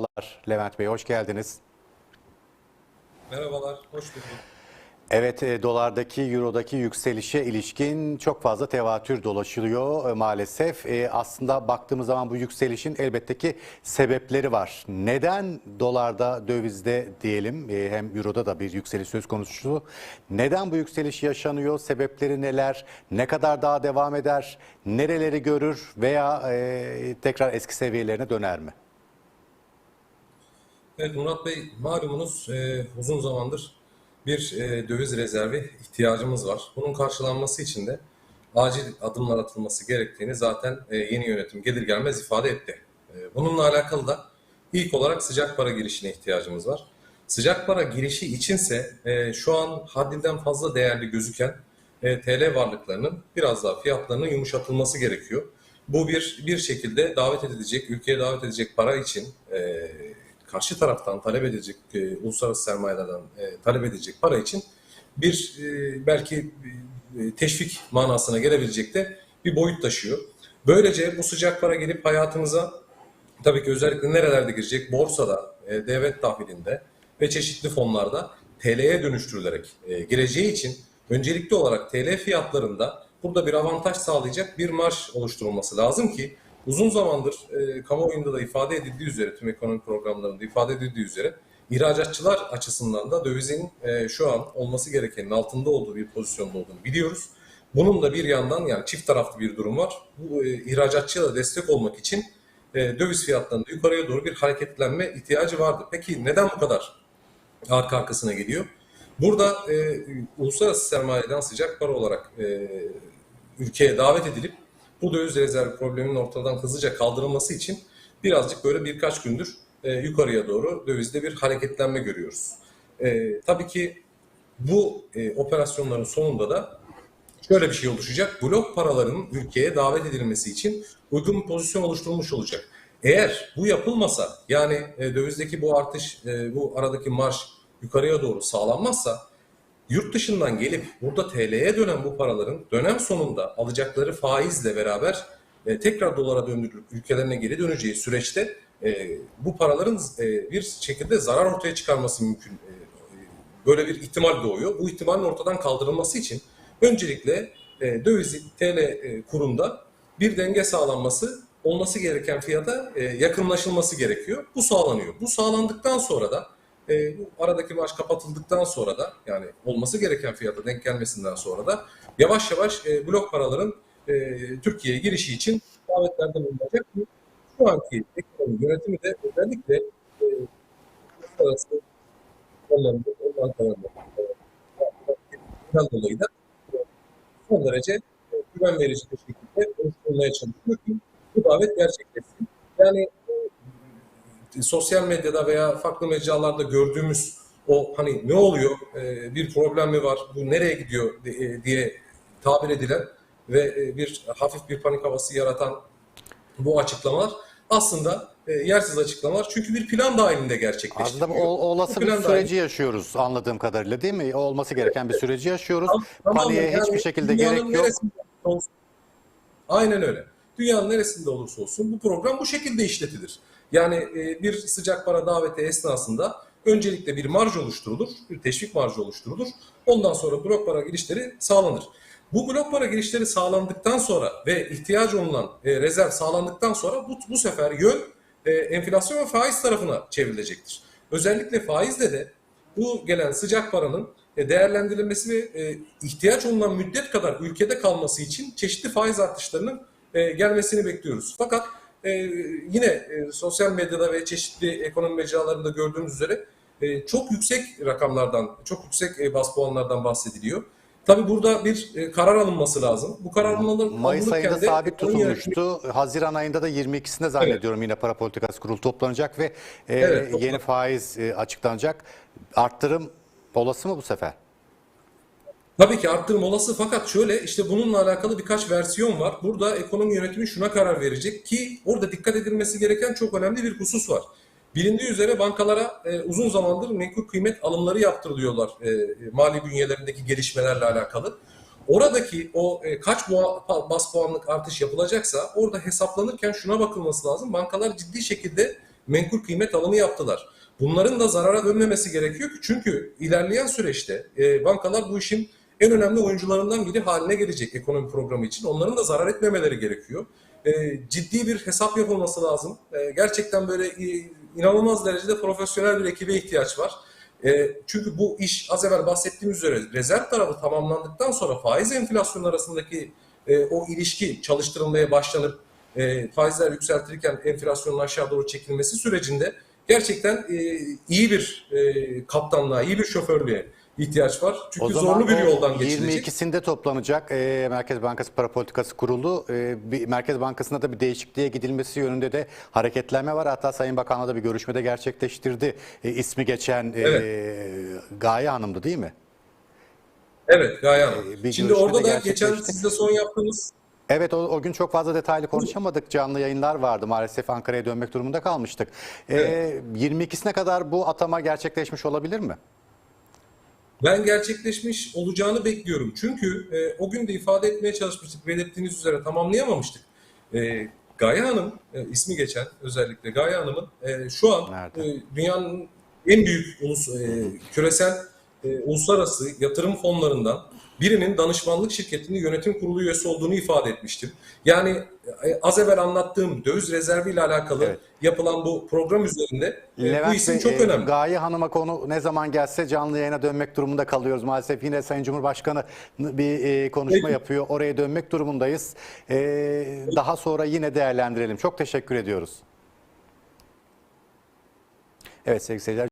Merhabalar Levent Bey, hoş geldiniz. Merhabalar, hoş bulduk. Evet, e, dolardaki, eurodaki yükselişe ilişkin çok fazla tevatür dolaşılıyor e, maalesef. E, aslında baktığımız zaman bu yükselişin elbette ki sebepleri var. Neden dolarda, dövizde diyelim, e, hem euroda da bir yükseliş söz konusu. Neden bu yükseliş yaşanıyor? Sebepleri neler? Ne kadar daha devam eder? Nereleri görür veya e, tekrar eski seviyelerine döner mi? Evet Murat Bey, malumunuz e, uzun zamandır bir e, döviz rezervi ihtiyacımız var. Bunun karşılanması için de acil adımlar atılması gerektiğini zaten e, yeni yönetim gelir gelmez ifade etti. E, bununla alakalı da ilk olarak sıcak para girişine ihtiyacımız var. Sıcak para girişi içinse e, şu an haddinden fazla değerli gözüken e, TL varlıklarının biraz daha fiyatlarının yumuşatılması gerekiyor. Bu bir bir şekilde davet edilecek, ülkeye davet edecek para için e, karşı taraftan talep edilecek, e, uluslararası sermayelerden e, talep edilecek para için bir e, belki e, teşvik manasına gelebilecek de bir boyut taşıyor. Böylece bu sıcak para gelip hayatımıza tabii ki özellikle nerelerde girecek? Borsada, e, devlet tahvilinde ve çeşitli fonlarda TL'ye dönüştürülerek e, gireceği için öncelikli olarak TL fiyatlarında burada bir avantaj sağlayacak bir marş oluşturulması lazım ki uzun zamandır e, kamuoyunda da ifade edildiği üzere, tüm ekonomi programlarında ifade edildiği üzere ihracatçılar açısından da dövizin e, şu an olması gerekenin altında olduğu bir pozisyonda olduğunu biliyoruz. Bunun da bir yandan yani çift taraflı bir durum var. Bu e, ihracatçıya da destek olmak için e, döviz fiyatlarında yukarıya doğru bir hareketlenme ihtiyacı vardı. Peki neden bu kadar arka arkasına geliyor? Burada e, uluslararası sermayeden sıcak para olarak e, ülkeye davet edilip bu döviz rezervi probleminin ortadan hızlıca kaldırılması için birazcık böyle birkaç gündür e, yukarıya doğru dövizde bir hareketlenme görüyoruz. E, tabii ki bu e, operasyonların sonunda da şöyle bir şey oluşacak. Blok paralarının ülkeye davet edilmesi için uygun bir pozisyon oluşturulmuş olacak. Eğer bu yapılmasa yani e, dövizdeki bu artış, e, bu aradaki marş yukarıya doğru sağlanmazsa yurt dışından gelip burada TL'ye dönen bu paraların dönem sonunda alacakları faizle beraber e, tekrar dolara döndürülüp ülkelerine geri döneceği süreçte e, bu paraların e, bir şekilde zarar ortaya çıkarması mümkün. E, böyle bir ihtimal doğuyor. Bu ihtimalin ortadan kaldırılması için öncelikle e, döviz TL e, kurunda bir denge sağlanması olması gereken fiyata e, yakınlaşılması gerekiyor. Bu sağlanıyor. Bu sağlandıktan sonra da e, bu aradaki maaş kapatıldıktan sonra da yani olması gereken fiyata denk gelmesinden sonra da yavaş yavaş e, blok paraların e, Türkiye'ye girişi için davetlerde bulunacak. Şu anki ekonomi yönetimi de özellikle e, bankalarında e, dolayı da son derece e, güven verici bir şekilde oluşturulmaya çalışıyor ki bu davet gerçekleşsin. Yani sosyal medyada veya farklı mecralarda gördüğümüz o hani ne oluyor, e, bir problem mi var, bu nereye gidiyor e, diye tabir edilen ve e, bir hafif bir panik havası yaratan bu açıklamalar aslında e, yersiz açıklamalar. Çünkü bir plan dahilinde gerçekleştiriliyor. Aslında o, olası bir süreci dahil- yaşıyoruz anladığım kadarıyla değil mi? Olması gereken bir süreci yaşıyoruz. Tamam, Paniğe yani hiçbir şekilde gerek yok. Aynen öyle. Dünyanın neresinde olursa olsun bu program bu şekilde işletilir. Yani e, bir sıcak para daveti esnasında öncelikle bir marj oluşturulur, bir teşvik marjı oluşturulur. Ondan sonra blok para girişleri sağlanır. Bu blok para girişleri sağlandıktan sonra ve ihtiyacı olunan e, rezerv sağlandıktan sonra bu, bu sefer yön e, enflasyon ve faiz tarafına çevrilecektir. Özellikle faizle de bu gelen sıcak paranın değerlendirilmesi ve ihtiyaç olunan müddet kadar ülkede kalması için çeşitli faiz artışlarının gelmesini bekliyoruz. Fakat e, yine e, sosyal medyada ve çeşitli ekonomi mecralarında gördüğümüz üzere e, çok yüksek rakamlardan, çok yüksek e, bas puanlardan bahsediliyor. Tabii burada bir e, karar alınması lazım. Bu karar alınır, Mayıs ayında de sabit ekonomi yönetimi- tutulmuştu. Haziran ayında da 22'sinde zannediyorum yine para politikası kurulu toplanacak ve e, Evet, yeni faiz e, açıklanacak. Arttırım olası mı bu sefer? Tabii ki arttırım olası fakat şöyle işte bununla alakalı birkaç versiyon var. Burada ekonomi yönetimi şuna karar verecek ki orada dikkat edilmesi gereken çok önemli bir husus var. Bilindiği üzere bankalara e, uzun zamandır menkul kıymet alımları yaptırılıyorlar e, mali bünyelerindeki gelişmelerle alakalı. Oradaki o e, kaç bas puanlık artış yapılacaksa orada hesaplanırken şuna bakılması lazım. Bankalar ciddi şekilde menkul kıymet alımı yaptılar. Bunların da zarara dönmemesi gerekiyor ki çünkü ilerleyen süreçte e, bankalar bu işin en önemli oyuncularından biri haline gelecek ekonomi programı için. Onların da zarar etmemeleri gerekiyor. E, ciddi bir hesap yapılması lazım. E, gerçekten böyle e, inanılmaz derecede profesyonel bir ekibe ihtiyaç var. E, çünkü bu iş az evvel bahsettiğimiz üzere rezerv tarafı tamamlandıktan sonra faiz enflasyon arasındaki e, o ilişki çalıştırılmaya başlanıp e, faizler yükseltirken enflasyonun aşağı doğru çekilmesi sürecinde gerçekten e, iyi bir e, kaptanlığa, iyi bir şoförlüğe ihtiyaç var. Çünkü zorlu bir yoldan geçilecek. 22'sinde toplanacak e, Merkez Bankası Para Politikası Kurulu. E, bir, Merkez Bankası'nda da bir değişikliğe gidilmesi yönünde de hareketlenme var. Hatta Sayın Bakan'la da bir görüşmede gerçekleştirdi. E, ismi geçen e, Gaye Hanım'dı değil mi? Evet Gaye Hanım. Bir Şimdi orada da geçen sizde son yaptığımız Evet o, o gün çok fazla detaylı konuşamadık. Canlı yayınlar vardı. Maalesef Ankara'ya dönmek durumunda kalmıştık. E, 22'sine kadar bu atama gerçekleşmiş olabilir mi? Ben gerçekleşmiş olacağını bekliyorum. Çünkü e, o gün de ifade etmeye çalışmıştık. Belirttiğiniz üzere tamamlayamamıştık. E, Gaye Hanım, e, ismi geçen özellikle Gaye Hanım'ın e, şu an Nerede? e, dünyanın en büyük ulus, e, küresel e, uluslararası yatırım fonlarından birinin danışmanlık şirketinin yönetim kurulu üyesi olduğunu ifade etmiştim. Yani e, az evvel anlattığım döviz rezervi ile alakalı Evet. yapılan bu program üzerinde e, bu Levent isim Bey, çok e, önemli. Gaye Hanım'a konu ne zaman gelse canlı yayına dönmek durumunda kalıyoruz. Maalesef yine Sayın Cumhurbaşkanı bir e, konuşma Peki. yapıyor. Oraya dönmek durumundayız. E, daha sonra yine değerlendirelim. Çok teşekkür ediyoruz. Evet sevgili seyirciler.